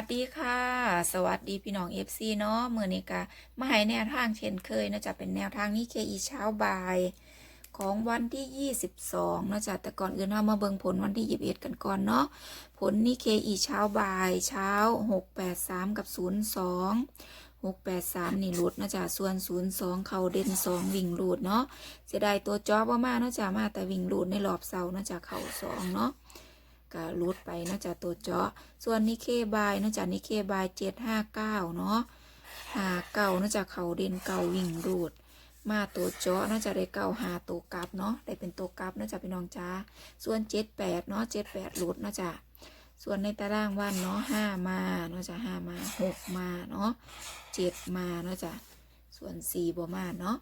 วัสดีค่ะ สวัสดีพี่น้อง FC เนาะเมื่อนี้ก็มาให้แนวทางเช่นเคยนาะจะเป็นแนวทางนี้เคอีเช้าบ่าย ของวันที่ 22นาะจ๊ะแต่ก่อนอื่นเรามาเบิ่งผลวันที่ 21 กันก่อนเนาะผลนี่เคอีเช้าบ่ายเช้า 683 กับ 02 683 นี่หลุดนาะจ๊ะส่วน 02 เขาเด่น 2 วิ่งหลุดเนาะเสียดายตัวจอบว่ามาเนาะจ๊ะมาแต่วิ่งหลุดในรอบเสาร์นาะจ๊ะเข่า2เนาะ ก็รูดไปนาะจ๊ะตัวเจาะ ส่วนนิเคบายนาะจ๊ะนิเคบายเจ็ดห้าเก้าเนาะหาเก้านาะจ๊ะเขาเด่นเก้าวิ่งรูด มาตัวเจาะนาะจ๊ะได้เก้าหาตัวกลับเนาะได้เป็นตัวกลับนาะจ๊ะพี่น้องจ้าส่วนเจ็ดแปดเนาะเจ็ดแปดรูดนาะจ๊ะส่วนในตารางวันเนาะห้ามาเนาะจ๊ะห้ามาหกมาเนาะเจ็ดมาเนาะจ๊ะส่วนสี่บ่มาเนาะ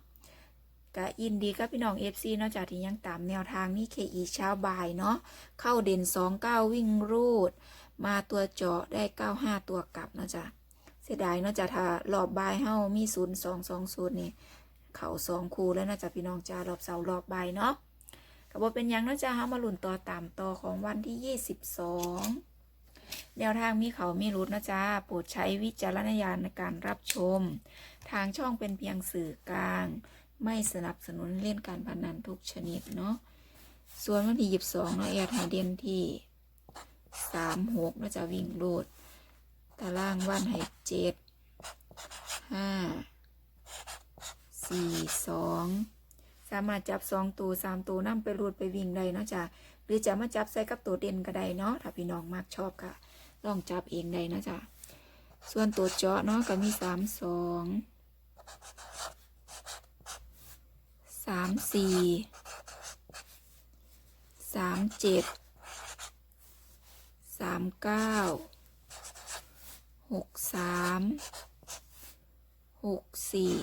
ก็ยินดีกับพี่น้องเอฟซีเนาะจากที่ยังตามแนวทางนี้เคอีเช้าบ่ายเนาะเข้าเด่นสองเก้าวิ่งรูด มาตัวเจาะได้เก้าห้าตัวกลับเนาะจ๊ะเสียดายเนาะจ๊ะถ้ารอบบ่ายเฮามีศูนย์สองสองศูนย์นี่เข่าสองคูแล้วเนาะจ๊ะพี่น้องจ้ารอบเสาร์รอบบ่ายเนาะก็บ่เป็นยังเนาะจ๊ะเฮามาลุ้นต่อตามต่อของวันที่ยี่สิบสองแนวทางมีเขามีรุดนะจ๊ะโปรดใช้วิจารณญาณในการรับชม ทางช่องเป็นเพียงสื่อกลาง ไม่สนับสนุนเล่นการพนันทุกชนิดเนาะ ส่วนวันที่ยีิบสองเนาะแอดไฮเดนที่สามหกเราจะวิ่งโลด ตารางวันให้เจ็ดห้าสี่สองสามารถจับสองตัวสามตัวนั่งไปรูดไปวิ่งได้เนาะจ้ะหรือจะมาจับใส่กับตัวเด่นก็ได้เนาะถ้าพี่น้องมากชอบก็ลองจับเองได้นะจ้ะส่วนตัวเจาะเนาะก็มีสามสอง สามสี่สามเจ็ดสามเก้าหกสามหกสี่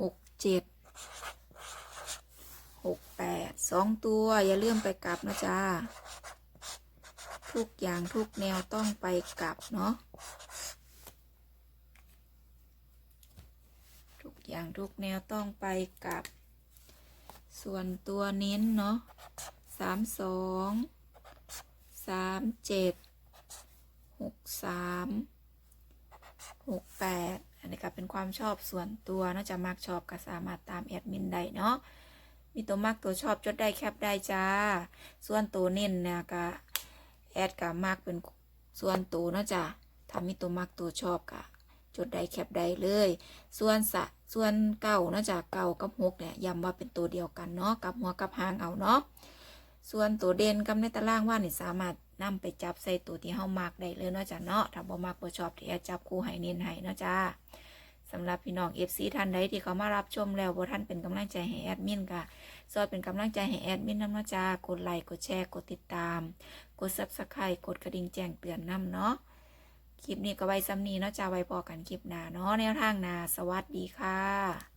หกเจ็ดหกแปดสองตัวอย่าลืมไปกลับนะจ๊ะทุกอย่างทุกแนวต้องไปกลับเนาะ ทุก อย่างทุกแนวต้องไปกับ ส่วนตัวเน้นเนาะสามสองสามเจ็ดหกสามหกแปดอันนี้ก็เป็นความชอบส่วนตัวนาะจะมักชอบก็สามารถตามแอดมินได้เนาะมีตัวมักตัวชอบจดได้แคปได้จ้า ส่วนตัวเน้นเนี่ยก็แอดกับมักเป็นส่วนตัวเนาะจ้ะถ้ามีตัวมักตัวชอบก็ จดได้แคปได้เลย ส่วนสะส่วนเก่าเนะจากเก่ากับหกเนี่ยย้ำว่าเป็นตัวเดียวกันเนาะกับหัวกับหางเอาเนาะส่วนตัวเด่นกับในตารางว่านี่สามารถนำไปจับใส่ตัวที่เฮามักได้เลยเนาะจ้ะเนาะถ้าบ่มักบ่ชอบที่จะจับคู่ให้เน้นให้เนาะจ้าสำหรับพี่น้อง FC ท่านใดที่เขามารับชมแล้วบ่ท่านเป็นกำลังใจให้แอดมินก็ซอยเป็นกำลังใจให้แอดมินน้ำเนาะจ้ากดไลค์กดแชร์กดติดตาม กด Subscribe กดกระดิ่งแจ้งเตือนน้ำเนาะ คลิปนี้ก็ไว้ซ้ำนี้เนาะจ้าไว้พอกันคลิปหน้าเนาะแนวทางหน้าสวัสดีค่ะ